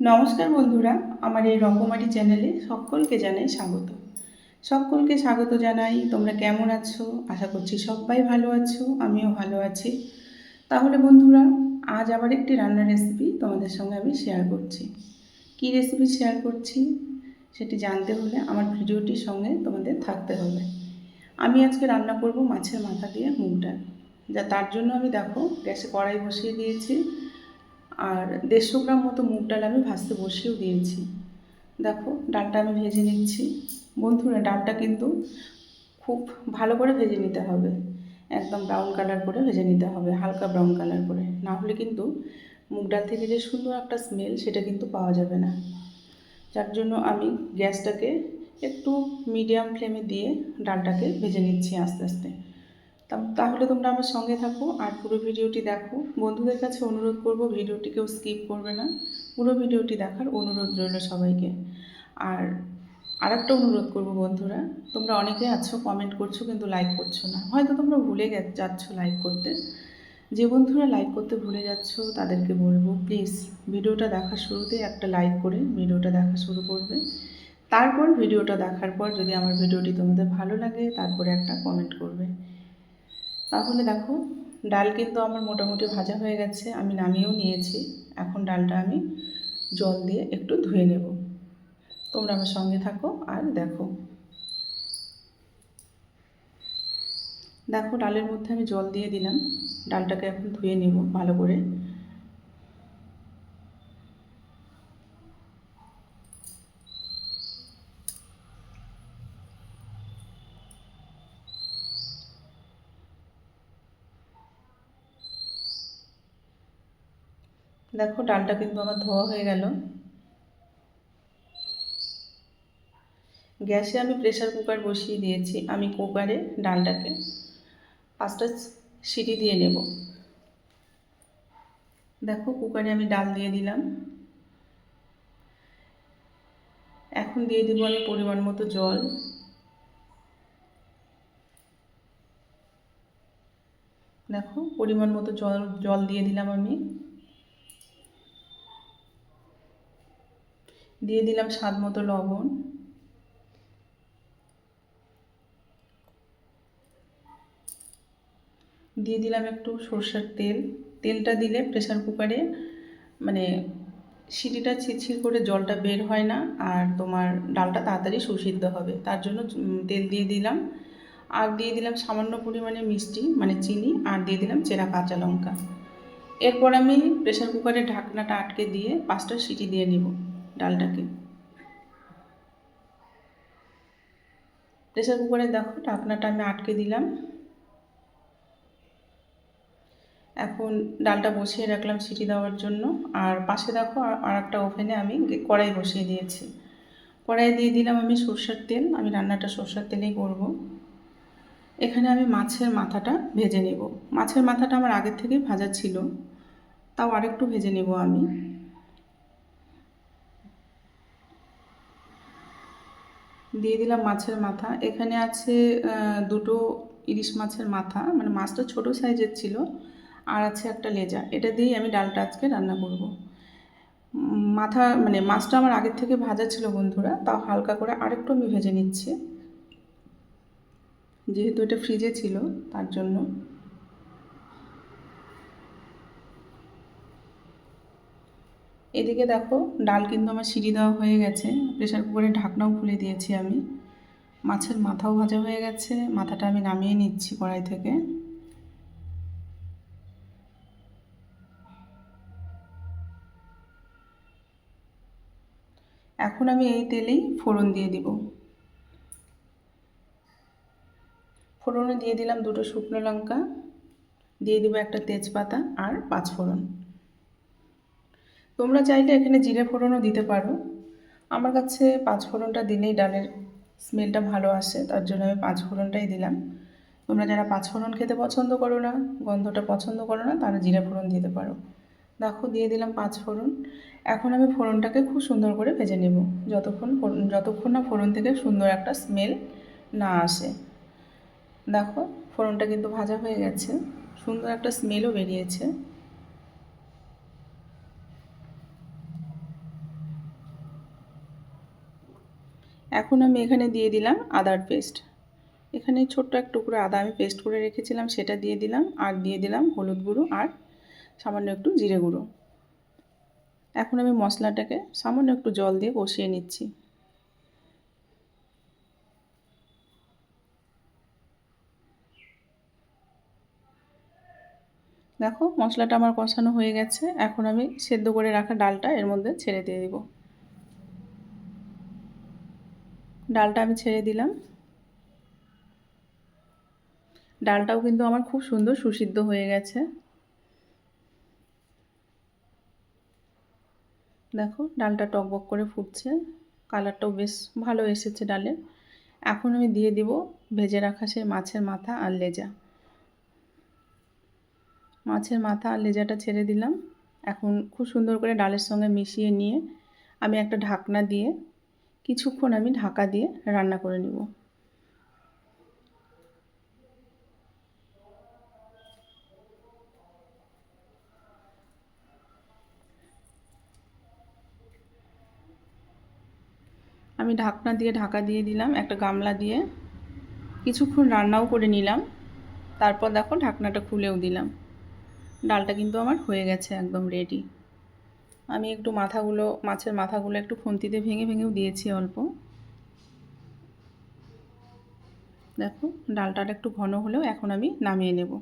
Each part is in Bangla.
নমস্কার বন্ধুরা, আমার এই রকমারি চ্যানেলে সকলকে জানাই স্বাগত। সকলকে স্বাগত জানাই, তোমরা কেমন আছো? আশা করছি সবাই ভালো আছো, আমিও ভালো আছি। তাহলে বন্ধুরা, আজ আবার একটি রান্নার রেসিপি তোমাদের সঙ্গে আমি শেয়ার করছি। কী রেসিপি শেয়ার করছি? সেটি জানতে হলে আমার ভিডিওটির সঙ্গে তোমাদের থাকতে হবে। আমি আজকে রান্না করব মাছের মাথা দিয়ে মুগ ডাল। যা তার জন্য আমি দেখো, গ্যাসে কড়াই বসিয়ে দিয়েছি। আর দেড়শো গ্রাম মতো মুগ ডাল আমি ভাজতে বসিয়েও দিয়েছি। দেখো, ডালটা আমি ভেজে নিচ্ছি। বন্ধুরা, ডালটা কিন্তু খুব ভালো করে ভেজে নিতে হবে। একদম ব্রাউন কালার করে ভেজে নিতে হবে, হালকা ব্রাউন কালার করে। না হলে কিন্তু মুগ ডাল থেকে যে সুন্দর একটা স্মেল সেটা কিন্তু পাওয়া যাবে না। যার জন্য আমি গ্যাসটাকে একটু মিডিয়াম ফ্লেমে দিয়ে ডালটাকে ভেজে নিচ্ছি আস্তে আস্তে। তাহলে তোমরা আমার সঙ্গে থাকো আর পুরো ভিডিওটি দেখো। বন্ধুদের কাছে অনুরোধ করব ভিডিওটি কেউ স্কিপ করবে না। পুরো ভিডিওটি দেখার অনুরোধ রইল সবাইকে। আর আরেকটা অনুরোধ করব বন্ধুরা, তোমরা অনেকে আছো কমেন্ট করছ কিন্তু লাইক করছ না। হয়তো তোমরা ভুলে যাচ্ছ লাইক করতে। যে বন্ধুরা লাইক করতে ভুলে যাচ্ছ, তাদেরকে বলব প্লিজ ভিডিওটা দেখার শুরুতে একটা লাইক করে ভিডিওটা দেখা শুরু করবে। তারপর ভিডিওটা দেখার পর যদি আমার ভিডিওটি তোমাদের ভালো লাগে, তারপরে একটা কমেন্ট করবে। তাহলে দেখো, ডাল কিন্তু আমার মোটামুটি ভাজা হয়ে গেছে, আমি নামিয়েও নিয়েছি। এখন ডালটা আমি জল দিয়ে একটু ধুয়ে নেব। তোমরা আমার সঙ্গে থাকো আর দেখো। দেখো, ডালের মধ্যে আমি জল দিয়ে দিলাম। ডালটাকে এখন ধুয়ে নেব ভালো করে। দেখো, ডালটা কিন্তু আমার ধোয়া হয়ে গেল। গ্যাসে আমি প্রেশার কুকার বসিয়ে দিয়েছি। আমি কুকারে ডালটাকে পাঁচটা সিটি দিয়ে নেব। দেখো, কুকারে আমি ডাল দিয়ে দিলাম। এখন দিয়ে দিব আমি পরিমাণ মতো জল। দেখো, পরিমাণ মতো জল জল দিয়ে দিলাম আমি। দিয়ে দিলাম স্বাদ মতো লবণ। দিয়ে দিলাম একটু সর্ষের তেল। তেলটা দিলে প্রেশার কুকারে মানে সিটিটা ছিটছিট করে জলটা বের হয় না আর তোমার ডালটা তাড়াতাড়ি সুসিদ্ধ হবে। তার জন্য তেল দিয়ে দিলাম। আর দিয়ে দিলাম সামান্য পরিমাণে মিষ্টি মানে চিনি আর দিয়ে দিলাম চেরা কাঁচা লঙ্কা। এরপর আমি প্রেশার কুকারে ঢাকনাটা আটকে দিয়ে পাঁচটা সিটি দিয়ে নিব। ডালটাকে। প্রেসার কুকারে দেখো, ঢাকনাটা আমি আটকে দিলাম। এখন ডালটা বসিয়ে রাখলাম সিটি দেওয়ার জন্য। আর পাশে দেখো, আর- একটা ওভেনে আমি কড়াই বসিয়ে দিয়েছি। কড়াই দিয়ে দিলাম আমি সর্ষের তেল। আমি রান্নাটা সর্ষের তেলেই করব। এখানে আমি মাছের মাথাটা ভেজে নেব। মাছের মাথাটা আমার আগের থেকেই ভাজা ছিল। তাও আরেকটু ভেজে নেব আমি। দিয়ে দিলাম মাছের মাথা। এখানে আছে দুটো ইলিশ মাছের মাথা। মানে মাছটা ছোট সাইজের ছিল, আর আছে একটা লেজা। এটা দিয়েই আমি ডালটা আজকে রান্না করব। মাথা মানে মাছটা আমার আগের থেকে ভাজা ছিল বন্ধুরা, তাও হালকা করে আরেকটু আমি ভেজে নিচ্ছি। যেহেতু এটা ফ্রিজে ছিল, তার জন্য। এদিকে দেখো, ডাল কিন্তু আমার সিঁড়ি দেওয়া হয়ে গেছে। প্রেসার কুকারে ঢাকনাও খুলে দিয়েছি আমি। মাছের মাথাও ভাজা হয়ে গেছে। মাথাটা আমি নামিয়ে নিচ্ছি কড়াই থেকে। এখন আমি এই তেলেই ফোড়ন দিয়ে দিব। ফোড়নে দিয়ে দিলাম দুটো শুকনো লঙ্কা। দিয়ে দিব একটা তেজপাতা আর পাঁচ ফোড়ন তোমরা চাইলে এখানে জিরে ফোড়নও দিতে পারো। আমার কাছে পাঁচ ফোড়নটা দিলেই ডালের স্মেলটা ভালো আসে, তার জন্য আমি পাঁচ ফোড়নটাই দিলাম। তোমরা যারা পাঁচ ফোড়ন খেতে পছন্দ করো না, গন্ধটা পছন্দ করো না, তারা জিরে ফোড়ন দিতে পারো। দেখো, দিয়ে দিলাম পাঁচ ফোড়ন। এখন আমি ফোড়নটাকে খুব সুন্দর করে ভেজে নেব। যতক্ষণ যতক্ষণ না ফোড়ন থেকে সুন্দর একটা স্মেল না আসে। দেখো, ফোড়নটা কিন্তু ভাজা হয়ে গেছে। সুন্দর একটা স্মেলও বেরিয়েছে। এখন আমি এখানে দিয়ে দিলাম আদার পেস্ট। এখানে ছোট্ট এক টুকরো আদা আমি পেস্ট করে রেখেছিলাম, সেটা দিয়ে দিলাম আর দিয়ে দিলাম হলুদ গুঁড়ো আর সামান্য একটু জিরে গুঁড়ো। এখন আমি মশলাটাকে সামান্য একটু জল দিয়ে কষিয়ে নিচ্ছি। দেখো মশলাটা আমার কষানো হয়ে গেছে, এখন আমি সেদ্ধ করে রাখা ডালটা এর মধ্যে ছেড়ে দিয়ে দেব। ডালটা আমি ছেড়ে দিলাম। ডালটাও কিন্তু আমার খুব সুন্দর সুসিদ্ধ হয়ে গেছে। দেখো, ডালটা টকবক করে ফুটছে। কালারটাও বেশ ভালো এসেছে ডালে। এখন আমি দিয়ে দিব ভেজে রাখা সেই মাছের মাথা আর লেজা। মাছের মাথা আর লেজাটা ছেড়ে দিলাম। এখন খুব সুন্দর করে ডালের সঙ্গে মিশিয়ে নিয়ে আমি একটা ঢাকনা দিয়ে কিছুক্ষণ আমি ঢাকা দিয়ে রান্না করে নিব। আমি ঢাকনা দিয়ে ঢাকা দিয়ে দিলাম, একটা গামলা দিয়ে। কিছুক্ষণ রান্নাও করে নিলাম, তারপর দেখো ঢাকনাটা খুলেও দিলাম। ডালটা কিন্তু আমার হয়ে গেছে একদম রেডি আমি একটু মাথাগুলো, মাছের মাথাগুলো একটু খুন্তিতে ভেঙে ভেঙেও দিয়েছি অল্প। দেখো ডালটা একটু ঘন হলেও এখন আমি নামিয়ে নেব।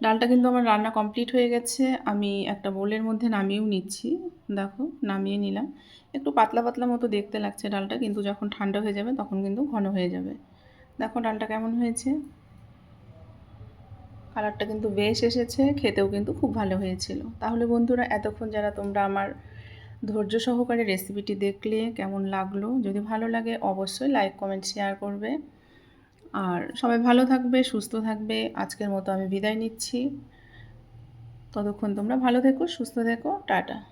ডালটা কিন্তু আমার রান্না কমপ্লিট হয়ে গেছে, আমি একটা বোলের মধ্যে নামিয়েও নিচ্ছি। দেখো, নামিয়ে নিলাম। একটু পাতলা পাতলা মতো দেখতে লাগছে ডালটা, কিন্তু যখন ঠান্ডা হয়ে যাবে তখন কিন্তু ঘন হয়ে যাবে। দেখো, ডালটা কেমন হয়েছে? কালারটা কিন্তু বেশ এসেছে, খেতেও কিন্তু খুব ভালো হয়েছিল। তাহলে বন্ধুরা, এতক্ষণ যারা তোমরা আমার ধৈর্য সহকারে রেসিপিটি দেখলে, কেমন লাগল? যদি ভালো লাগে, অবশ্যই লাইক, কমেন্ট, শেয়ার করবে। আর সবাই ভালো থাকবে, সুস্থ থাকবে। আজকের মতো আমি বিদায় নিচ্ছি। ততক্ষণ তোমরা ভালো থেকো, সুস্থ থেকো। টাটা।